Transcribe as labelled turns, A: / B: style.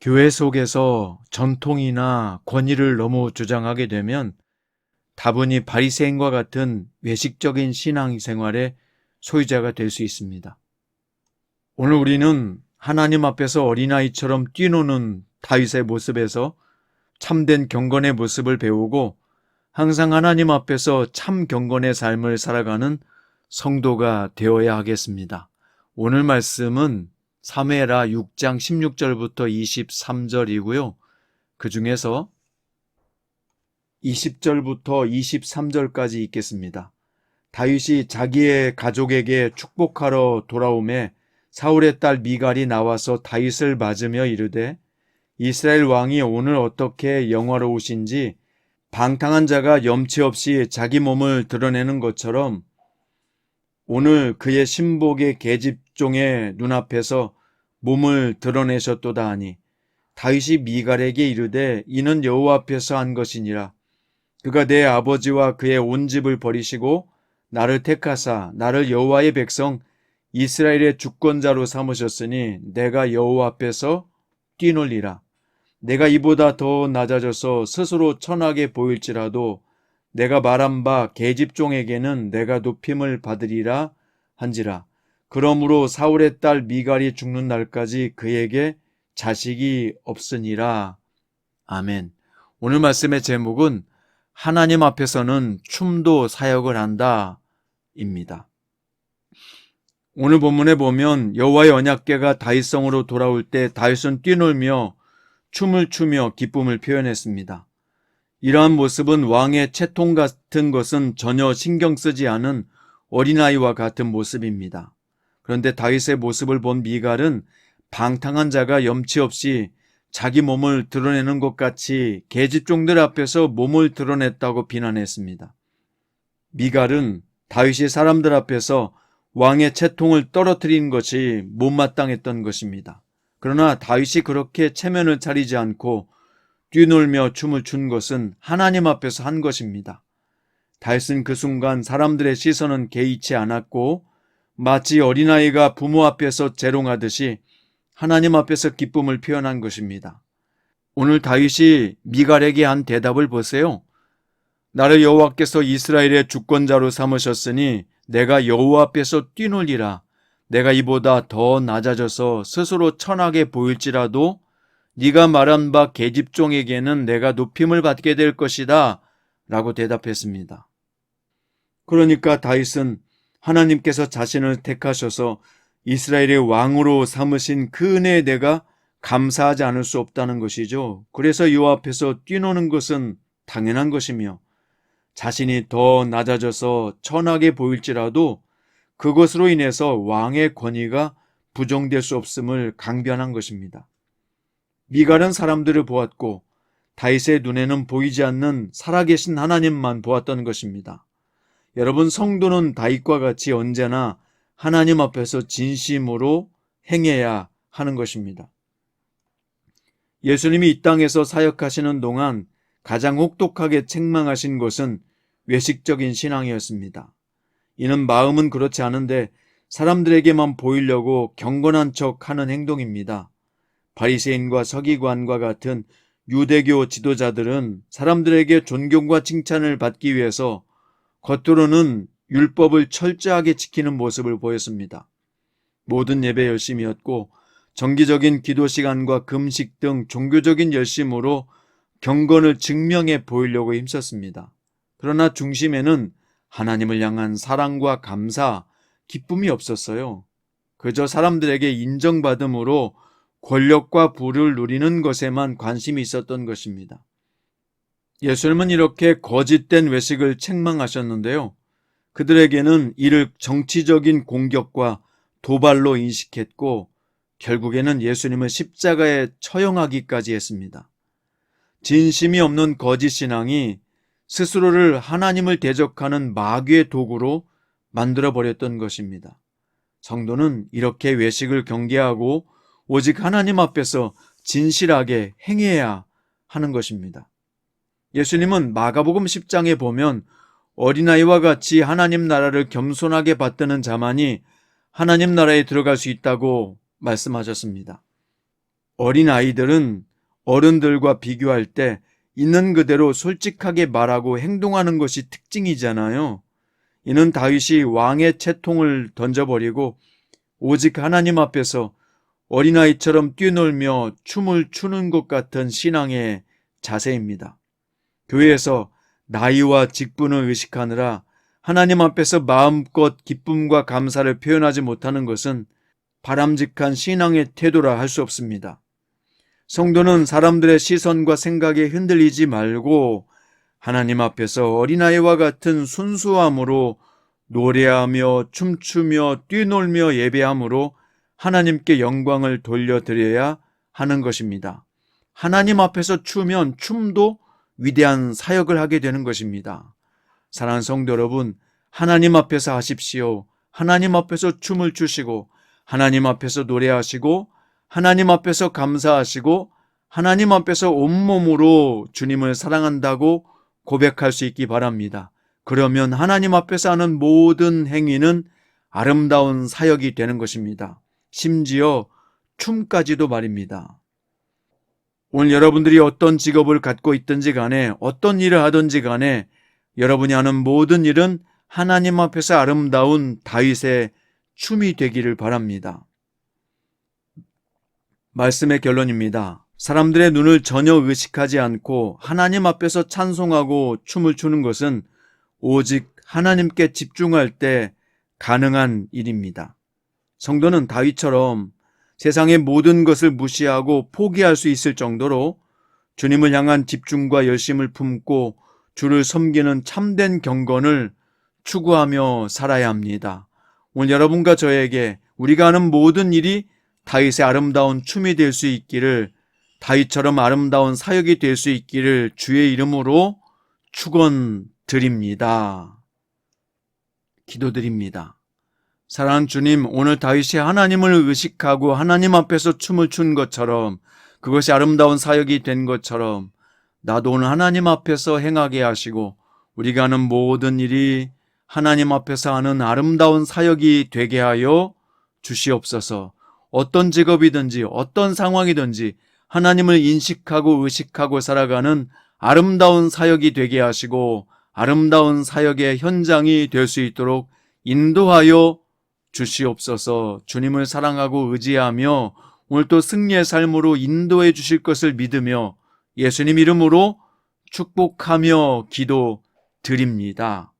A: 교회 속에서 전통이나 권위를 너무 주장하게 되면 다분히 바리새인과 같은 외식적인 신앙생활의 소유자가 될 수 있습니다. 오늘 우리는 하나님 앞에서 어린아이처럼 뛰노는 다윗의 모습에서 참된 경건의 모습을 배우고 항상 하나님 앞에서 참 경건의 삶을 살아가는 성도가 되어야 하겠습니다. 오늘 말씀은 사무엘하 6장 16절부터 23절이고요. 그 중에서 20절부터 23절까지 읽겠습니다. 다윗이 자기의 가족에게 축복하러 돌아오매 사울의 딸 미갈이 나와서 다윗을 맞으며 이르되 이스라엘 왕이 오늘 어떻게 영화로우신지 방탕한 자가 염치 없이 자기 몸을 드러내는 것처럼 오늘 그의 신복의 계집종의 눈앞에서 몸을 드러내셨도다 하니 다윗이 미갈에게 이르되 이는 여호와 앞에서 한 것이니라. 그가 내 아버지와 그의 온 집을 버리시고 나를 택하사 나를 여호와의 백성 이스라엘의 주권자로 삼으셨으니 내가 여호와 앞에서 뛰놀리라 내가 이보다 더 낮아져서 스스로 천하게 보일지라도 내가 말한 바 계집종에게는 내가 높임을 받으리라 한지라 그러므로 사울의 딸 미갈이 죽는 날까지 그에게 자식이 없으니라. 아멘. 오늘 말씀의 제목은 하나님 앞에서는 춤도 사역을 한다. 입니다. 오늘 본문에 보면 여호와의 언약궤가 다윗성으로 돌아올 때 다윗은 뛰놀며 춤을 추며 기쁨을 표현했습니다. 이러한 모습은 왕의 채통 같은 것은 전혀 신경 쓰지 않은 어린아이와 같은 모습입니다. 그런데 다윗의 모습을 본 미갈은 방탕한 자가 염치 없이 자기 몸을 드러내는 것 같이 계집종들 앞에서 몸을 드러냈다고 비난했습니다. 미갈은 다윗이 사람들 앞에서 왕의 채통을 떨어뜨린 것이 못마땅했던 것입니다. 그러나 다윗이 그렇게 체면을 차리지 않고 뛰놀며 춤을 춘 것은 하나님 앞에서 한 것입니다. 다윗은 그 순간 사람들의 시선은 개의치 않았고 마치 어린아이가 부모 앞에서 재롱하듯이 하나님 앞에서 기쁨을 표현한 것입니다. 오늘 다윗이 미갈에게 한 대답을 보세요. 나를 여호와께서 이스라엘의 주권자로 삼으셨으니 내가 여호와 앞에서 뛰놀리라. 내가 이보다 더 낮아져서 스스로 천하게 보일지라도 네가 말한 바 계집종에게는 내가 높임을 받게 될 것이다. 라고 대답했습니다. 그러니까 다윗은 하나님께서 자신을 택하셔서 이스라엘의 왕으로 삼으신 그 은혜에 내가 감사하지 않을 수 없다는 것이죠. 그래서 요 앞에서 뛰노는 것은 당연한 것이며 자신이 더 낮아져서 천하게 보일지라도 그것으로 인해서 왕의 권위가 부정될 수 없음을 강변한 것입니다. 미갈은 사람들을 보았고 다윗의 눈에는 보이지 않는 살아계신 하나님만 보았던 것입니다. 여러분 성도는 다윗과 같이 언제나 하나님 앞에서 진심으로 행해야 하는 것입니다. 예수님이 이 땅에서 사역하시는 동안 가장 혹독하게 책망하신 것은 외식적인 신앙이었습니다. 이는 마음은 그렇지 않은데 사람들에게만 보이려고 경건한 척 하는 행동입니다. 바리새인과 서기관과 같은 유대교 지도자들은 사람들에게 존경과 칭찬을 받기 위해서 겉으로는 율법을 철저하게 지키는 모습을 보였습니다. 모든 예배 열심이었고 정기적인 기도 시간과 금식 등 종교적인 열심으로 경건을 증명해 보이려고 힘썼습니다. 그러나 중심에는 하나님을 향한 사랑과 감사, 기쁨이 없었어요. 그저 사람들에게 인정받음으로 권력과 부를 누리는 것에만 관심이 있었던 것입니다. 예수님은 이렇게 거짓된 외식을 책망하셨는데요. 그들에게는 이를 정치적인 공격과 도발로 인식했고 결국에는 예수님을 십자가에 처형하기까지 했습니다. 진심이 없는 거짓 신앙이 스스로를 하나님을 대적하는 마귀의 도구로 만들어 버렸던 것입니다. 성도는 이렇게 외식을 경계하고 오직 하나님 앞에서 진실하게 행해야 하는 것입니다. 예수님은 마가복음 10장에 보면 어린아이와 같이 하나님 나라를 겸손하게 받드는 자만이 하나님 나라에 들어갈 수 있다고 말씀하셨습니다. 어린아이들은 어른들과 비교할 때 있는 그대로 솔직하게 말하고 행동하는 것이 특징이잖아요. 이는 다윗이 왕의 채통을 던져버리고 오직 하나님 앞에서 어린아이처럼 뛰놀며 춤을 추는 것 같은 신앙의 자세입니다. 교회에서 나이와 직분을 의식하느라 하나님 앞에서 마음껏 기쁨과 감사를 표현하지 못하는 것은 바람직한 신앙의 태도라 할 수 없습니다. 성도는 사람들의 시선과 생각에 흔들리지 말고 하나님 앞에서 어린아이와 같은 순수함으로 노래하며 춤추며 뛰놀며 예배함으로 하나님께 영광을 돌려드려야 하는 것입니다. 하나님 앞에서 추면 춤도 위대한 사역을 하게 되는 것입니다. 사랑하는 성도 여러분, 하나님 앞에서 하십시오. 하나님 앞에서 춤을 추시고, 하나님 앞에서 노래하시고, 하나님 앞에서 감사하시고, 하나님 앞에서 온몸으로 주님을 사랑한다고 고백할 수 있기 바랍니다. 그러면 하나님 앞에서 하는 모든 행위는 아름다운 사역이 되는 것입니다. 심지어 춤까지도 말입니다. 오늘 여러분들이 어떤 직업을 갖고 있든지 간에 어떤 일을 하든지 간에 여러분이 하는 모든 일은 하나님 앞에서 아름다운 다윗의 춤이 되기를 바랍니다. 말씀의 결론입니다. 사람들의 눈을 전혀 의식하지 않고 하나님 앞에서 찬송하고 춤을 추는 것은 오직 하나님께 집중할 때 가능한 일입니다. 성도는 다윗처럼 세상의 모든 것을 무시하고 포기할 수 있을 정도로 주님을 향한 집중과 열심을 품고 주를 섬기는 참된 경건을 추구하며 살아야 합니다. 오늘 여러분과 저에게 우리가 하는 모든 일이 다윗의 아름다운 춤이 될 수 있기를 다윗처럼 아름다운 사역이 될 수 있기를 주의 이름으로 축원드립니다. 기도드립니다. 사랑하는 주님, 오늘 다윗이 하나님을 의식하고 하나님 앞에서 춤을 춘 것처럼 그것이 아름다운 사역이 된 것처럼 나도 오늘 하나님 앞에서 행하게 하시고 우리가 하는 모든 일이 하나님 앞에서 하는 아름다운 사역이 되게 하여 주시옵소서. 어떤 직업이든지 어떤 상황이든지 하나님을 인식하고 의식하고 살아가는 아름다운 사역이 되게 하시고 아름다운 사역의 현장이 될 수 있도록 인도하여 주시옵소서 주님을 사랑하고 의지하며 오늘 또 승리의 삶으로 인도해 주실 것을 믿으며 예수님 이름으로 축복하며 기도 드립니다.